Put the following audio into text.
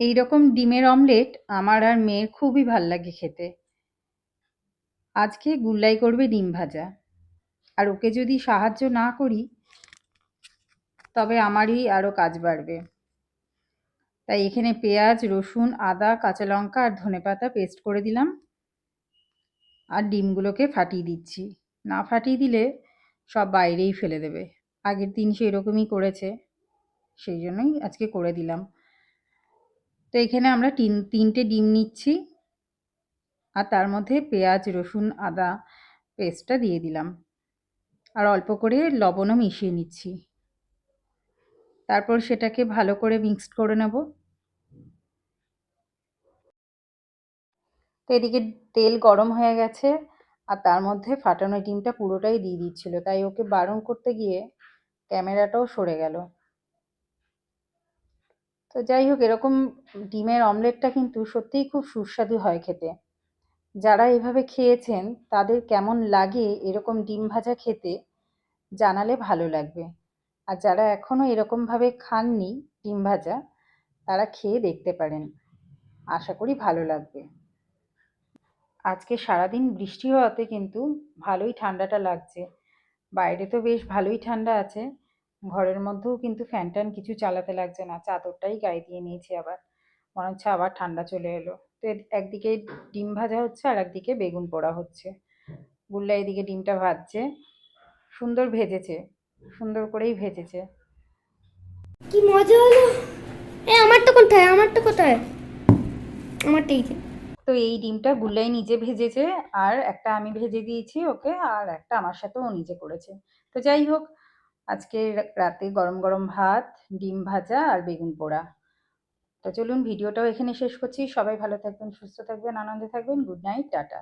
এই রকম ডিমের অমলেট আমার আর মেয়ের খুবই ভালো লাগে খেতে। আজকে গুল্লাই করবে ডিম ভাজা। আর ওকে যদি সাহায্য না করি, তবে আমারই আরও কাজ বাড়বে। তাই এখানে পেঁয়াজ, রসুন, আদা, কাঁচা লঙ্কা আর ধনেপাতা পেস্ট করে দিলাম। আর ডিমগুলোকে ফাটিয়ে দিচ্ছি। না ফাটিয়ে দিলে সব বাইরেই ফেলে দেবে। আগের দিন সে এরকমই করেছে। সেই জন্যই আজকে করে দিলাম। তো এখানে আমরা তিন, তিনটে ডিম নিচ্ছি। আর তার মধ্যে পেঁয়াজ, রসুন, আদা পেস্টটা দিয়ে দিলাম। আর অল্প করে লবণও মিশিয়ে নিচ্ছি। তারপর সেটাকে ভালো করে মিক্সড করে নেব। তো এদিকে তেল গরম হয়ে গেছে আর তার মধ্যে ফাটানো ডিমটা পুরোটাই দিয়ে দিচ্ছিল। তাই ওকে বারণ করতে গিয়ে ক্যামেরাটাও সরে গেল। তো যাই হোক এরকম ডিমের অমলেটটা কিন্তু সত্যিই খুব সুস্বাদু হয় খেতে। যারা এভাবে খেয়েছেন, তাদের কেমন লাগে এরকম ডিম ভাজা খেতে জানালে ভালো লাগবে। আর যারা এখনও এরকমভাবে খাননি ডিম ভাজা, তারা খেয়ে দেখতে পারেন। আশা করি ভালো লাগবে। আজকে সারাদিন বৃষ্টি হওয়াতে কিন্তু ভালোই ঠান্ডাটা লাগছে। বাইরে তো বেশ ভালোই ঠান্ডা আছে। ঘরের মধ্যেও কিন্তু ফ্যান ট্যান কিছু চালাতে লাগছে না চাদরটাই গায়ে দিয়ে নিয়েছি আবার। মনে হচ্ছে আবার ঠান্ডা চলে এলো। তো একদিকে ডিম ভাজা হচ্ছে আর একদিকে বেগুন পোড়া হচ্ছে। গুল্লা এদিকে ডিমটা ভাজছে। সুন্দর ভেজেছে। সুন্দর করেই ভেজেছে। কি মজা হলো? এ আমারটা কোথায়? আমারটা কোথায়? আমারটা এই যে। তো এই ডিমটা গুল্লাই নিজে ভেজেছে আর একটা আমি ভেজে দিয়েছি ওকে আর একটা আমার সাথেও ও নিজে করেছে। তো যাই হোক আজকে রাতে গরম গরম ভাত, ডিম ভাজা আর বেগুন পোড়া। তো চলুন, ভিডিওটাও এখানে শেষ করছি। সবাই ভালো থাকবেন, সুস্থ থাকবেন, আনন্দে থাকবেন। Good night, tata.